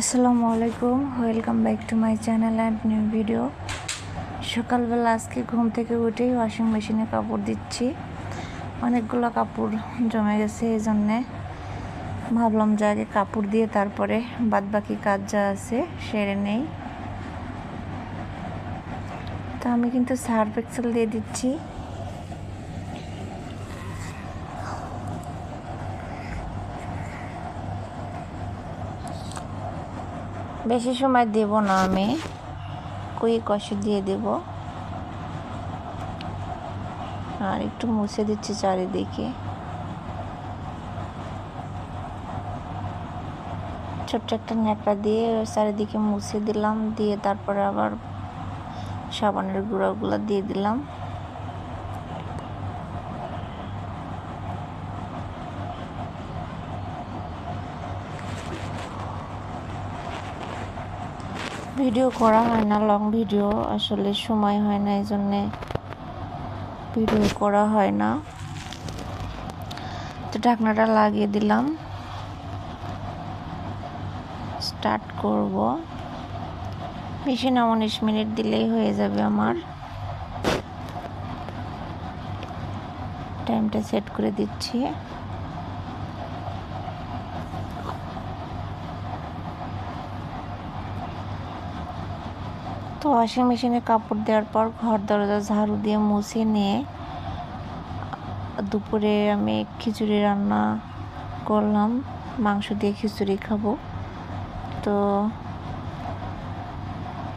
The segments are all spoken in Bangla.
আসসালামু আলাইকুম welcome back to my channel and new video সকালবেলা আজকে ঘুম থেকে উঠেই ওয়াশিং মেশিনে কাপড় দিচ্ছি। অনেকগুলো কাপড় জমে গেছে এই জন্যে ভাবলাম যে আগে কাপড় দিয়ে তারপরে বাদ বাকি কাজ যা আছে সেরে নেই। তো আমি কিন্তু সার্ফ এক্সেল দিয়ে দিচ্ছি। বেশি সময় দেব না আমি। কুইক কষে দিয়ে দেব। আর একটু মুছে দিচ্ছি চারিদিকে। ছোট্ট একটা ন্যাকড়া দিয়ে চারিদিকে মুছে দিলাম, দিয়ে তারপরে আবার সাবানের গুঁড়াগুলো দিয়ে দিলাম। ভিডিও করা হয় না লং ভিডিও আসলে সময় হয় না এই জন্যে ভিডিও করা হয় না। তো ঢাকনাটা লাগিয়ে দিলাম। স্টার্ট করব। বেশি না উনিশ মিনিট দিলেই হয়ে যাবে আমার। টাইমটা সেট করে দিচ্ছি। ওয়াশিং মেশিনে কাপড় দেওয়ার পর ঘর দরজা ঝাড়ু দিয়ে মুছে নিয়ে দুপুরে আমি খিচুড়ি রান্না করলাম, মাংস দিয়ে খিচুড়ি খাব। তো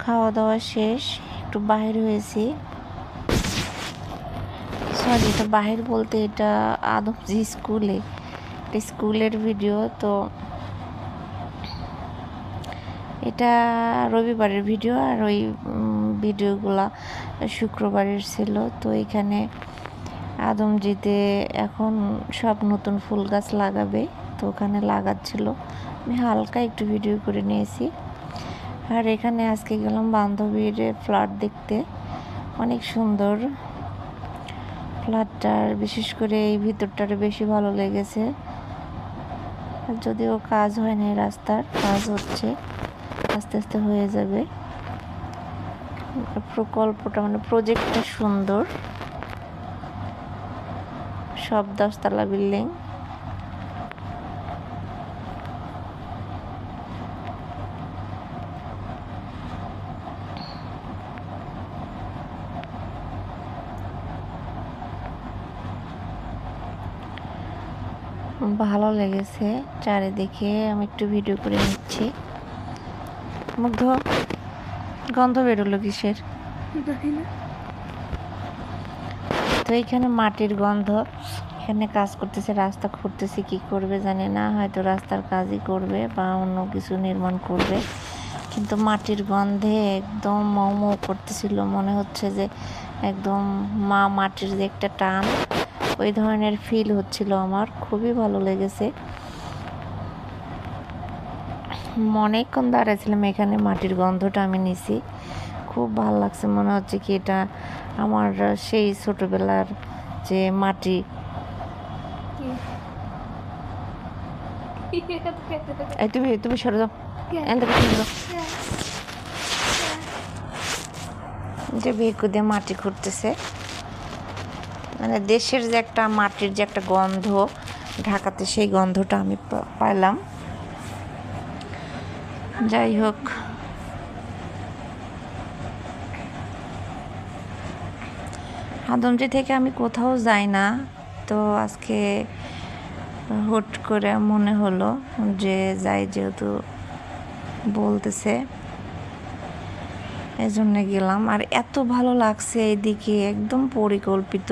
খাওয়া দাওয়া শেষ, একটু বাহির হয়েছি। সরি এটা বাহির বলতে এটা আদমজি স্কুলে স্কুলের ভিডিও তো এটা রবিবারের ভিডিও আর ওই ভিডিওগুলা শুক্রবারের ছিল। তো এখানে আদমজিতে এখন সব নতুন ফুল গাছ লাগাবে। তো ওখানে লাগাচ্ছিল। আমি হালকা একটু ভিডিও করে নিয়েছি। আর এখানে আজকে গেলাম বান্ধবীর ফ্ল্যাট দেখতে। অনেক সুন্দর ফ্ল্যাটটার, বিশেষ করে এই ভিতরটার বেশি ভালো লেগেছে। যদিও কাজ হয়নি রাস্তার, কাজ হচ্ছে। আস্তে আস্তে হয়ে যাবে। প্রকল্পটা মানে প্রজেক্টটা সুন্দর। সব দশতলা বিল্ডিং। ভালো লেগেছে। চারিদিকে আমি একটু ভিডিও করে নিচ্ছি। মুগ্ধ গন্ধ বেরোলো কিসের? তো এখানে মাটির গন্ধ, এখানে কাজ করতেছে, রাস্তা খুঁড়তেছে, কি করবে জানি না, হয়তো রাস্তার কাজই করবে বা অন্য কিছু নির্মাণ করবে। কিন্তু মাটির গন্ধে একদম মৌ মৌ করতেছিল, মনে হচ্ছে যে একদম মা মাটির যে একটা টান, ওই ধরনের ফিল হচ্ছিল আমার, খুবই ভালো লেগেছে। অনেকক্ষণ দাঁড়াইছিলাম এখানে মাটির গন্ধটা আমি নিছি। খুব ভালো লাগছে, মনে হচ্ছে কি এটা আমার সেই ছোটবেলার যে মাটি। তুমি তুমি সরে যাও। যে বেকু দিয়ে মাটি খুঁড়তেছে। মানে দেশের যে একটা মাটির যে একটা গন্ধ, ঢাকাতে সেই গন্ধটা আমি পাইলাম। যাই হোক আদমজি থেকে আমি কোথাও যাই না, তো আজকে হুট করে মনে হলো যে যাই যেহেতু বলতেছে এই জন্য গেলাম। আর এত ভালো লাগছে এইদিকে, একদম পরিকল্পিত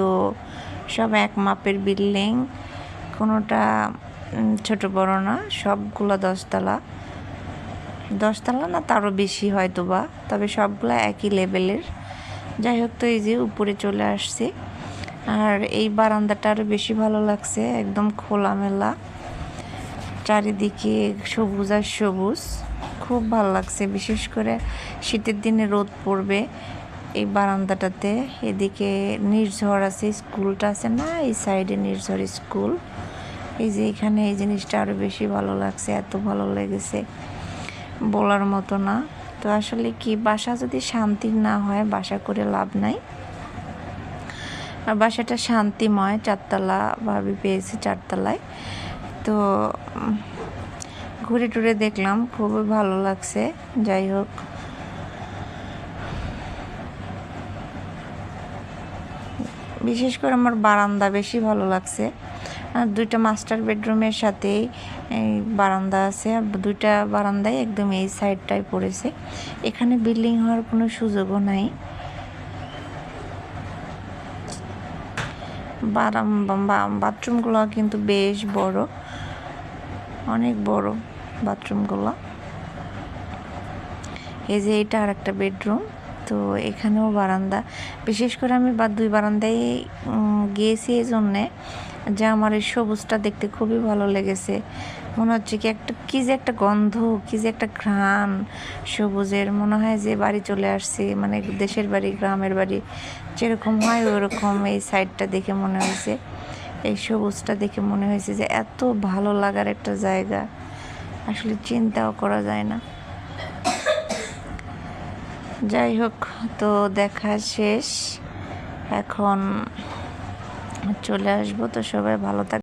সব এক মাপের বিল্ডিং, কোনোটা ছোট বড় না, সবগুলো দশতলা। দশতলা না তারও বেশি হয়তো বা তবে সবগুলো একই লেভেলের যাই হোক, তো এই যে উপরে চলে আসছে। আর এই বারান্দাটা আরও বেশি ভালো লাগছে, একদম খোলামেলা। চারিদিকে সবুজ আর সবুজ। খুব ভালো লাগছে, বিশেষ করে শীতের দিনে রোদ পড়বে এই বারান্দাটাতে। এদিকে নির্ঝর আছে, স্কুলটা আছে না, এই সাইডে নির্ঝর স্কুল। এই যে এখানে এই জিনিসটা আরও বেশি ভালো লাগছে, এত ভালো লেগেছে। বলার মতো না। তো আসলে কি, বাসা যদি শান্তির না হয়, বাসা করে লাভ নাই। আর বাসাটা শান্তিময়, চারতলা ভাবি পেয়েছি চারতলায়। তো ঘুরে টুরে দেখলাম, খুবই ভালো লাগছে, যাই হোক। বিশেষ করে আমার বারান্দা বেশি ভালো লাগছে। দুইটা মাস্টার বেডরুমের সাথেই বারান্দা আছে। দুইটা বারান্দায় একদম এই সাইডটাই পড়েছে। এখানে বিল্ডিং হওয়ার কোনো সুযোগও নাই। বাথরুমগুলো কিন্তু বেশ বড়। অনেক বড় বাথরুমগুলো। এই যে এটা আর একটা বেডরুম তো এখানেও বারান্দা। বিশেষ করে আমি বা দুই বারান্দায় গিয়েছি এই জন্যে যে আমার এই সবুজটা দেখতে খুবই ভালো লেগেছে। মনে হচ্ছে কি একটা কি যে একটা গন্ধ, কি যে একটা ঘ্রাণ সবুজের। মনে হয় যে বাড়ি চলে আসছি মানে দেশের বাড়ি, গ্রামের বাড়ি। যেরকম হয় ওরকম এই সাইডটা দেখে মনে হয়েছে। এই সবুজটা দেখে মনে হয়েছে যে এত ভালো লাগার একটা জায়গা। আসলে চিন্তাও করা যায় না। যাই হোক তো দেখা শেষ। এখন চলে আসব তো সবাই ভালো থাক